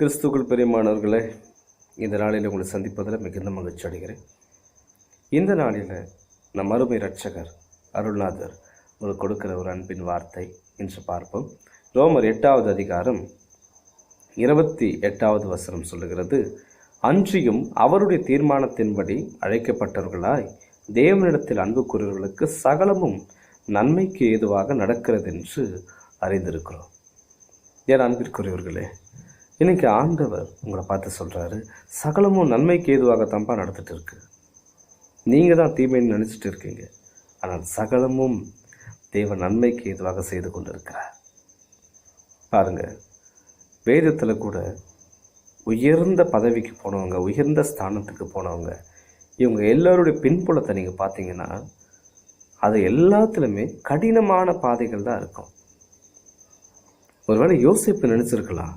கிறிஸ்துக்குள் பெரியமானவர்களை இந்த நாளில் உங்களை சந்திப்பதில் மிகுந்த மகிழ்ச்சி அடைகிறேன். இந்த நாளில் நம் அருமை ரட்சகர் அருள்நாதர் உங்களுக்கு கொடுக்கிற ஒரு அன்பின் வார்த்தை என்று பார்ப்போம். ரோமர் எட்டாவது அதிகாரம் இருபத்தி எட்டாவது வசனம் சொல்லுகிறது அன்றியும் அவருடைய தீர்மானத்தின்படி அழைக்கப்பட்டவர்களாய் தேவனிடத்தில் அன்பு கூறுவர்களுக்கு சகலமும் நன்மைக்கு ஏதுவாக நடக்கிறது என்று அறிந்திருக்கிறோம். ஏன் அன்பிற்குரியவர்களே இன்னைக்கு ஆண்டவர் உங்களை பார்த்து சொல்கிறாரு சகலமும் நன்மைக்கு ஏதுவாக தம்பா இருக்கு. நீங்கள் தான் தீமைன்னு நினச்சிட்டு இருக்கீங்க. ஆனால் சகலமும் தேவ நன்மைக்கு ஏதுவாக செய்து கொண்டிருக்கிறார். பாருங்கள் வேதத்தில் கூட உயர்ந்த பதவிக்கு போனவங்க உயர்ந்த ஸ்தானத்துக்கு போனவங்க இவங்க எல்லோருடைய பின்புலத்தை நீங்கள் பார்த்தீங்கன்னா அது எல்லாத்துலேயுமே கடினமான பாதைகள் தான் இருக்கும். ஒருவேளை யோசிப்பு நினச்சிருக்கலாம்.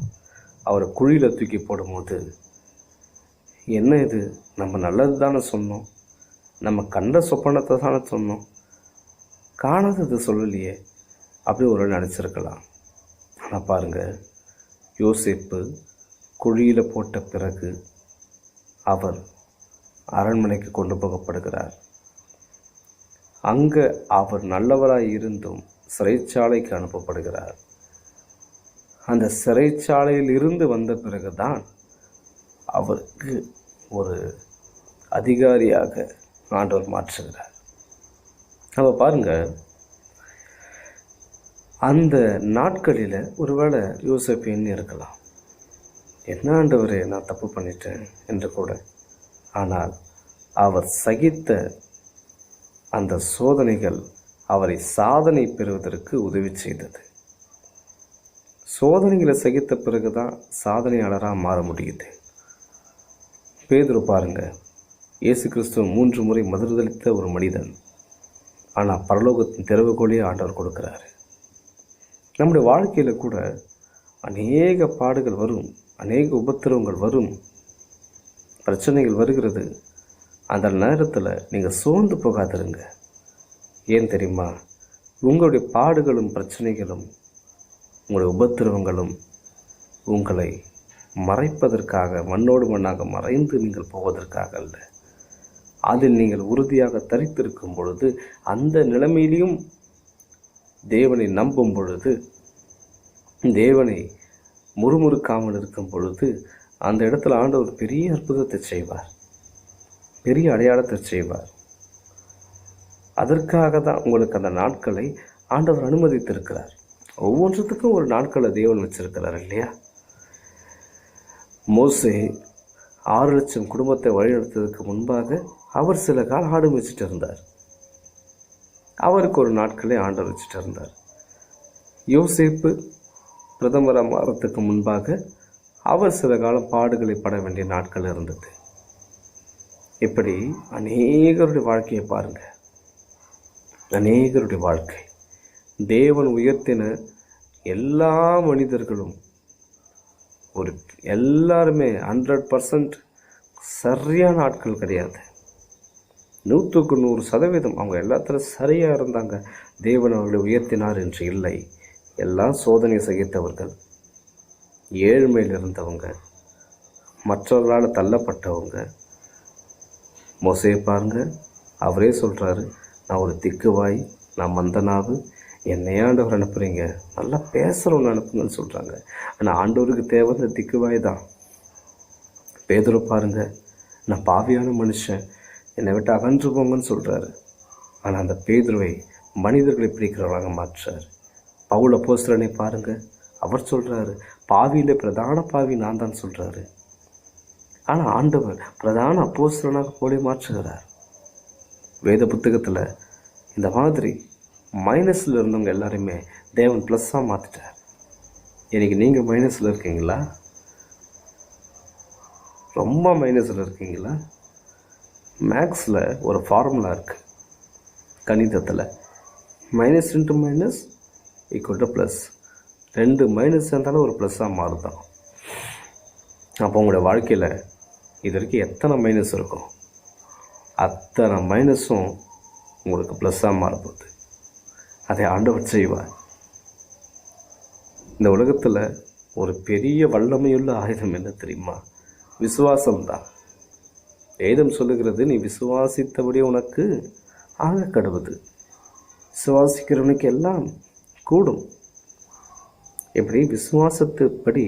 அவரை குழியில் தூக்கி போடும்போது என்ன இது? நம்ம நல்லது தானே சொன்னோம். நம்ம கண்ட சொப்பனத்தை தானே சொன்னோம். காணாதது சொல்லலையே. அப்படி ஒரு நினச்சிருக்கலாம். ஆனால் பாருங்கள் யோசிப்பு குழியில் போட்ட பிறகு அவர் அரண்மனைக்கு கொண்டு போகப்படுகிறார். அங்கே அவர் நல்லவராக இருந்தும் சிறைச்சாலைக்கு அனுப்பப்படுகிறார். அந்த சிறைச்சாலையில் இருந்து வந்த பிறகுதான் அவருக்கு ஒரு அதிகாரியாக ஆண்டவர் மாற்றுகிறார். நம்ம பாருங்க அந்த நாட்களில் ஒருவேளை யோசிப்பின்னு இருக்கலாம். என்ன ஆண்டவரே நான் தப்பு பண்ணிட்டேன் என்று கூட. ஆனால் அவர் சகித்த அந்த சோதனைகள் அவரை சாதனை பெறுவதற்கு உதவி செய்தது. சோதனைகளை சகித்த பிறகு தான் சாதனையாளராக மாற முடியுது. பேதுரு பாருங்க இயேசு கிறிஸ்துவ மூன்று முறை மதுரதளித்த ஒரு மனிதன். ஆனால் பரலோகத்தின் திறவுகோலையே ஆண்டவர் கொடுக்குறாரு. நம்முடைய வாழ்க்கையில் கூட அநேக பாடுகள் வரும் அநேக உபத்திரவங்கள் வரும் பிரச்சனைகள் வருகிறது. அந்த நேரத்தில் நீங்கள் சோர்ந்து போகாதிருங்க. ஏன் தெரியுமா? உங்களுடைய பாடுகளும் பிரச்சனைகளும் உங்களுடைய உபத்திரவங்களும் உங்களை மறைப்பதற்காக மண்ணோடு மண்ணாக மறைந்து நீங்கள் போவதற்காக அல்ல. அதில் நீங்கள் உறுதியாக தரித்திருக்கும் பொழுது அந்த நிலைமையிலையும் தேவனை நம்பும் பொழுது தேவனை முறுமுறுக்காமல் இருக்கும் பொழுது அந்த இடத்துல ஆண்டவர் பெரிய அற்புதத்தை செய்வார். பெரிய அடையாளத்தை செய்வார். அதற்காக தான் உங்களுக்கு அந்த நாட்களை ஆண்டவர் அனுமதித்திருக்கிறார். ஒவ்வொன்றுத்துக்கும் ஒரு நாட்களை தேவன் வச்சுருக்கிறார் இல்லையா? மோசே ஆறு லட்சம் குடும்பத்தை வழிநடத்துவதற்கு முன்பாக அவர் சில காலம் ஆடு வச்சுட்டு இருந்தார். அவருக்கு ஒரு நாட்களை ஆண்டவர் வச்சுட்டு இருந்தார். யோசேப்பு பிரதமராக மாறத்துக்கு முன்பாக அவர் சில காலம் பாடுகளை பட வேண்டிய நாட்கள் இருந்தது. இப்படி அநேகருடைய வாழ்க்கையை பாருங்கள் அநேகருடைய வாழ்க்கை. தேவன் உயர்த்தின எல்லா மனிதர்களும் ஒரு எல்லாருமே ஹண்ட்ரட் பர்சன்ட் சரியான ஆட்கள் கிடையாது. நூற்றுக்கு நூறு சதவீதம் அவங்க எல்லாத்திலும் சரியாக இருந்தாங்க. தேவன் அவர்களை உயர்த்தினார் என்று இல்லை. எல்லாம் சோதனை சகித்தவர்கள் ஏழ்மையில் இருந்தவங்க. மற்றவர்களால் தள்ளப்பட்டவங்க. மொசையை பாருங்க. அவரே சொல்கிறாரு நான் ஒரு திக்குவாய் நான் மந்தனாவு என்னை ஆண்டவர் அனுப்புகிறீங்க நல்லா பேசுகிறவங்க அனுப்புங்கன்னு சொல்கிறாங்க ஆனால் ஆண்டவருக்கு தேவை இந்த திக்குவாய் தான். பேதுரு பாருங்க நான் பாவியான மனுஷன். என்னை விட்டு அகன்று போங்கன்னு சொல்கிறாரு ஆனால் அந்த பேதுருவை மனிதர்களை பிடிக்கிறவராக மாற்றுறார் பவுல போஸ்டரனை பாருங்க அவர் சொல்கிறாரு பாவியில் பிரதான பாவி நான் தான் சொல்கிறாரு ஆனால் ஆண்டவர் பிரதான அப்போஸ்தலனாக போலே மாற்றுகிறார். வேத புத்தகத்தில் இந்த மாதிரி மைனஸில் இருந்தவங்க எல்லாருமே தேவன் ப்ளஸ்ஸாக மாற்றிட்டார் இன்றைக்கி நீங்கள் மைனஸில் இருக்கீங்களா? ரொம்ப மைனஸில் இருக்கீங்களா? மேக்ஸில் ஒரு ஃபார்முலா இருக்குது கணிதத்தில். Minus into minus equal to plus ரெண்டு மைனஸ் இருந்தாலும் ஒரு ப்ளஸ்ஸாக மாறுதான். அப்போ உங்களுடைய வாழ்க்கையில் இது வரைக்கும் எத்தனை மைனஸ் இருக்கும்? அத்தனை மைனஸும் உங்களுக்கு ப்ளஸ்ஸாக மாறப்போகுது. அதை ஆண்டவர் செய்வார். இந்த உலகத்தில் ஒரு பெரிய வல்லமையுள்ள ஆயுதம் என்ன தெரியுமா? விசுவாசம்தான் வேதம் சொல்லுகிறது நீ விசுவாசித்தபடி உனக்கு ஆக கடவுது விசுவாசிக்கிறவனுக்கு எல்லாம் கூடும். இப்படி விசுவாசத்துப்படி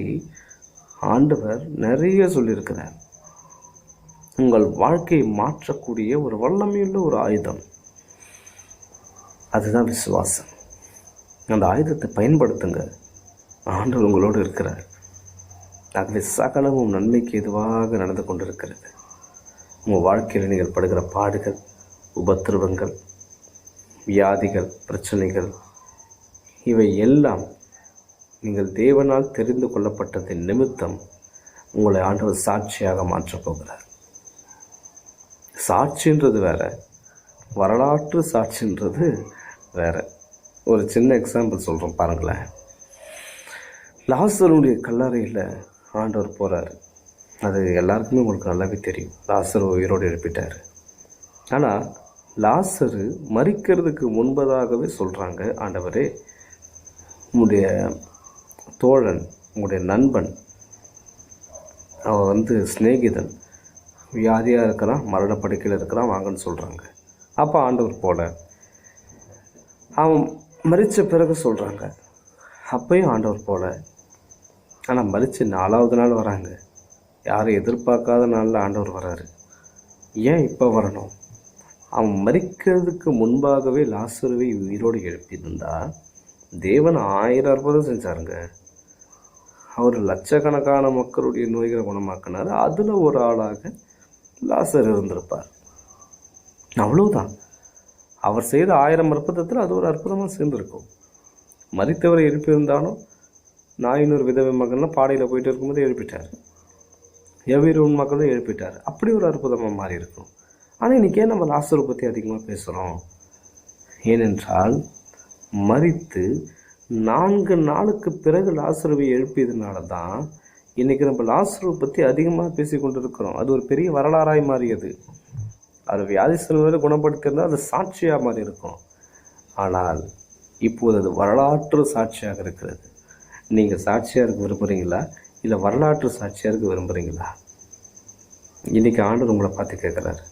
ஆண்டவர் நிறைய சொல்லியிருக்கிறார். உங்கள் வாழ்க்கையை மாற்றக்கூடிய ஒரு வல்லமையுள்ள ஒரு ஆயுதம். அதுதான் விசுவாசம். அந்த ஆயுதத்தை பயன்படுத்துங்க. ஆண்டவர் உங்களோடு இருக்கிறார். ஆகவே சகலமும் நன்மைக்கு எதுவாக நடந்து கொண்டிருக்கிறது. உங்கள் வாழ்க்கையில் நீங்கள் படுகிற பாடுகள் உபத்திரவங்கள் வியாதிகள் பிரச்சனைகள் இவை எல்லாம் நீங்கள் தேவனால் தெரிந்து கொள்ளப்பட்டதின் நிமித்தம் உங்களை ஆண்டவர் சாட்சியாக மாற்றப் போகிறார். சாட்சின்றது வேற வரலாற்று சாட்சின்றது வேற. ஒரு சின்ன எக்ஸாம்பிள் சொல்கிறோம் பாருங்களேன். லாசருடைய கல்லறையில் ஆண்டவர் போகிறார் அது எல்லாருக்குமே உங்களுக்கு நல்லாவே தெரியும். லாசர் உயிரோடு எழுப்பிட்டார். ஆனால் லாசரு மறிக்கிறதுக்கு முன்பதாகவே சொல்கிறாங்க ஆண்டவரே உங்களுடைய தோழன் உங்களுடைய நண்பன் அவன் வந்து சிநேகிதன். வியாதியாக இருக்கிறான் மரணப்படுக்கையில் இருக்கிறான் வாங்கன்னு சொல்கிறாங்க அப்போ ஆண்டவர் போல. அவன் மறித்த பிறகு சொல்கிறாங்க அப்பையும் ஆண்டவர் போல. ஆனால் மறித்து நாலாவது நாள் வராங்க. யாரும் எதிர்பார்க்காத நாளில் ஆண்டவர் வராரு. ஏன் இப்போ வரணும்? அவன் மறிக்கிறதுக்கு முன்பாகவே லாசுருவை உயிரோடு எழுப்பியிருந்தா தேவன் ஆயிரம் அற்புதம் செஞ்சாருங்க. அவர் லட்சக்கணக்கான மக்களுடைய நோய்களை குணமாக்கினார். அதில் ஒரு ஆளாக லாசர் இருந்திருப்பார். அவ்வளோதான் அவர் செய்த ஆயிரம் அற்புதத்தில் அது ஒரு அற்புதமாக சேர்ந்துருக்கும். மறித்தவரை எழுப்பியிருந்தாலும் நாயினூர் விதவை மகன்லாம் பாடையில் போயிட்டு இருக்கும்போது எழுப்பிட்டார். எவ்வீரூன் மக்களும் எழுப்பிட்டார். அப்படி ஒரு அற்புதமாக மாறி இருக்கும் ஆனால் இன்றைக்கே நம்ம லாஸ்டரை பற்றி அதிகமாக பேசுகிறோம் ஏனென்றால் மறித்து நான்கு நாளுக்கு பிறகு லாசருவை எழுப்பியதுனால தான் இன்றைக்கி நம்ம லாசருவை பற்றி அதிகமாக பேசி கொண்டு இருக்கிறோம் அது ஒரு பெரிய வரலாறாய் மாறியது. அது வியாதி செல்வதை குணப்படுத்தியிருந்தால் அது சாட்சியாக மாதிரி இருக்கும். ஆனால் இப்போது அது வரலாற்று சாட்சியாக இருக்கிறது. நீங்கள் சாட்சியாக இருக்க விரும்புகிறீங்களா இல்லை வரலாற்று சாட்சியாக இருக்க விரும்புகிறீங்களா இன்றைக்கி ஆண்டவர் உங்களை பார்த்து கேட்குறாரு.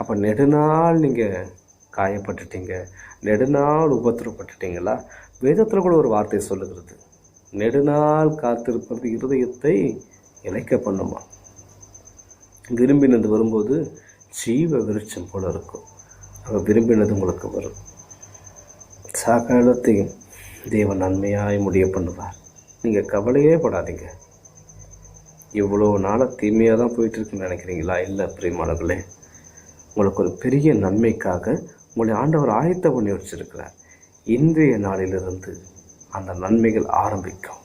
அப்போ நெடுநாள் நீங்கள் காயப்பட்டுட்டீங்க நெடுநாள் உபத்திரப்பட்டுட்டீங்களா? வேதத்தில் கூட ஒரு வார்த்தை சொல்லுகிறது. நெடுநாள் காத்திருப்பது இருதயத்தை இழைக்க பண்ணுமா? விரும்பினது வரும்போது ஜீவ விருட்சம் போல் இருக்கும். அங்கே விரும்பினது உங்களுக்கு வரும். சகலத்தையும் தேவன் நன்மையாய் முடிய பண்ணுவார். நீங்கள் கவலையே படாதீங்க. இவ்வளோ நாளாக தீமையாக தான் போயிட்டுருக்குன்னு நினைக்கிறீங்களா? இல்லை பிரியமானவர்களே உங்களுக்கு ஒரு பெரிய நன்மைக்காக உங்களை ஆண்டவர் ஆயத்த பண்ணி வச்சிருக்கிறார். இன்றைய நாளிலிருந்து அந்த நன்மைகள் ஆரம்பிக்கும்.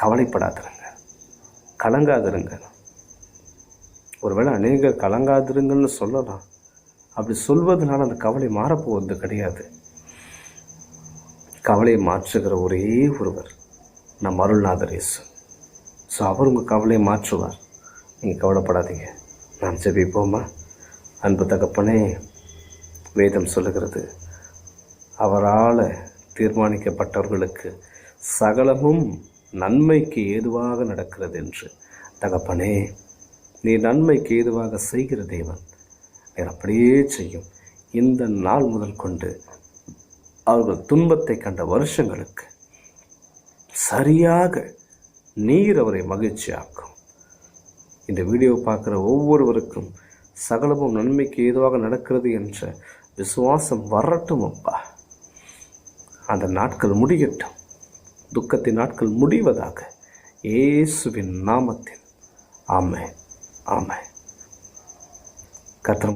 கவலைப்படாதிருங்க. கலங்காதிருங்க. ஒருவேளை அநேக கலங்காதிருங்கன்னு சொல்லலாம். அப்படி சொல்வதனால் அந்த கவலை மாறப்போவது கிடையாது. கவலையை மாற்றுகிற ஒரே ஒருவர் நம் அருள்நாதர் இயேசு. ஸோ அவர் உங்கள் கவலையை மாற்றுவார். நீங்கள் கவலைப்படாதீங்க. நான் ஜெபிப்போமா? அன்பு தகப்பனே வேதம் சொல்லுகிறது அவரால் தீர்மானிக்கப்பட்டவர்களுக்கு சகலமும் நன்மைக்கு ஏதுவாக நடக்கிறது என்று. தகப்பனே நீ நன்மைக்கு ஏதுவாக செய்கிற தேவன். நீர் அப்படியே செய்யும். இந்த நாள் முதல் கொண்டு அவர்கள் துன்பத்தை கண்ட வருஷங்களுக்கு சரியாக நீர் அவரை மகிழ்ச்சியாக்கும். இந்த வீடியோ பார்க்குற ஒவ்வொருவருக்கும் சகலமும் நன்மைக்கு ஏதுவாக நடக்கிறது என்ற விசுவாசம் வரட்டும் அப்பா. அந்த நாட்கள் முடியட்டும். துக்கத்தின் நாட்கள் முடிவதாக. இயேசுவின் நாமத்தில். आम। है कतर